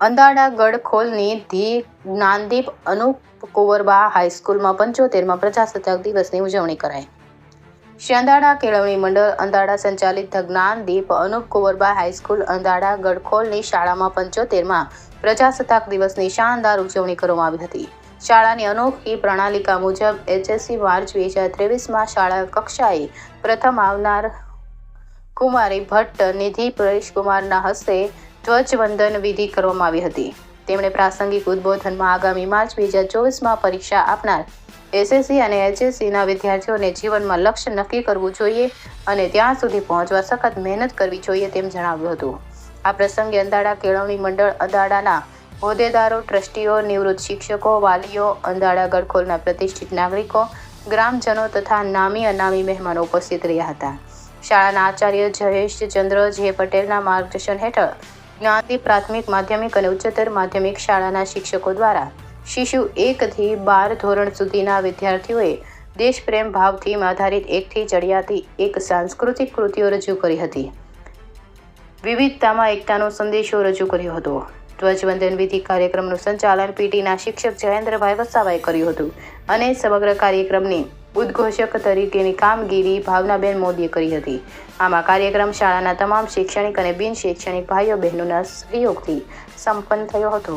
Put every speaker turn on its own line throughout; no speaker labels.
અંદાડા ગઢખોલની ધી જ્ઞાનદીપ અનુપ કુંવરબા હાઈસ્કૂલમાં પંચોતેરમાં પ્રજાસત્તાક દિવસની ઉજવણી કરાઈ. શિયાંદાડા કેળવણી મંડળ અંદાડા સંચાલિત જ્ઞાનદીપ અનુપ કુંવરબા હાઈસ્કૂલ અંદાડા ગઢખોલની શાળામાં પંચોતેરમાં પ્રજાસત્તાક દિવસની શાનદાર ઉજવણી કરવામાં આવી હતી. શાળાની અનોખી પ્રણાલિકા મુજબ એચએસસી માર્ચ બે હજાર ત્રેવીસમાં શાળા કક્ષાએ પ્રથમ આવનાર કુમારી ભટ્ટ નિધિ પરેશકુમારના હસ્તે ધ્વજવંદન વિધિ કરવામાં આવી હતી. તેમણે પ્રાસંગિક ઉદ્બોધનમાં આગામી માર્ચ બે હજાર ચોવીસમાં પરીક્ષા આપનાર એસએસસી અને એચએસસીના વિદ્યાર્થીઓને જીવનમાં લક્ષ્ય નક્કી કરવું જોઈએ અને ત્યાં સુધી પહોંચવા સખત મહેનત કરવી જોઈએ તેમ જણાવ્યું હતું. આ પ્રસંગે અંદાડા કેળવણી મંડળ અંદાડાના હોદ્દેદારો, ટ્રસ્ટીઓ, નિવૃત્ત શિક્ષકો, વાલીઓ, અંદાડા ગડખોલના પ્રતિષ્ઠિત નાગરિકો, ગ્રામજનો તથા નામી અનામી મહેમાનો ઉપસ્થિત રહ્યા હતા. શાળાના આચાર્ય જયેશ ચંદ્ર જે પટેલના માર્ગદર્શન હેઠળ જ્ઞાનદીપ પ્રાથમિક માધ્યમિક અને ઉચ્ચતર માધ્યમિક શાળાના શિક્ષકો દ્વારા શિશુ એકથી બાર ધોરણ સુધીના વિદ્યાર્થીઓએ દેશપ્રેમ ભાવ થીમ આધારિત એકથી ચડિયાતી એક સાંસ્કૃતિક કૃતિઓ રજૂ કરી હતી. વિવિધતામાં એકતાનો સંદેશો રજૂ કર્યો હતો. ધ્વજવંદન વિધિ કાર્યક્રમનું સંચાલન પીટીના શિક્ષક જયેન્દ્રભાઈ વસાવાએ કર્યું હતું અને સમગ્ર કાર્યક્રમની ઉદ્ઘોષક તરીકેની કામગીરી ભાવનાબેન મોદીએ કરી હતી. આમાં કાર્યક્રમ શાળાના તમામ શૈક્ષણિક અને બિન શૈક્ષણિક ભાઈઓ બહેનોના સહયોગથી સંપન્ન થયો હતો.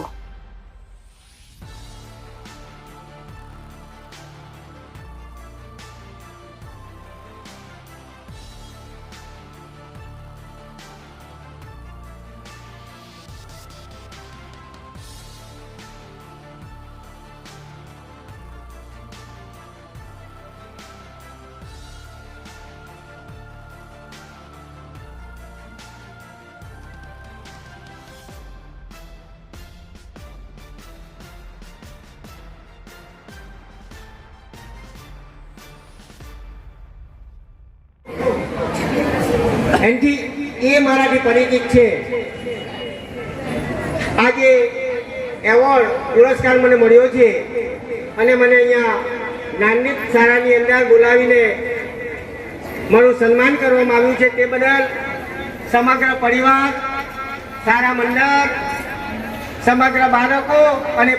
એનથી એ મારાથી પરિચિત છે આજે એવોર્ડ પુરસ્કાર મને મળ્યો છે અને મને અહીંયા નાનદીપ શાળાની અંદર બોલાવીને મારું સન્માન કરવામાં આવ્યું છે તે બદલ સમગ્ર પરિવાર સારા મંડળ, સમગ્ર બાળકો અને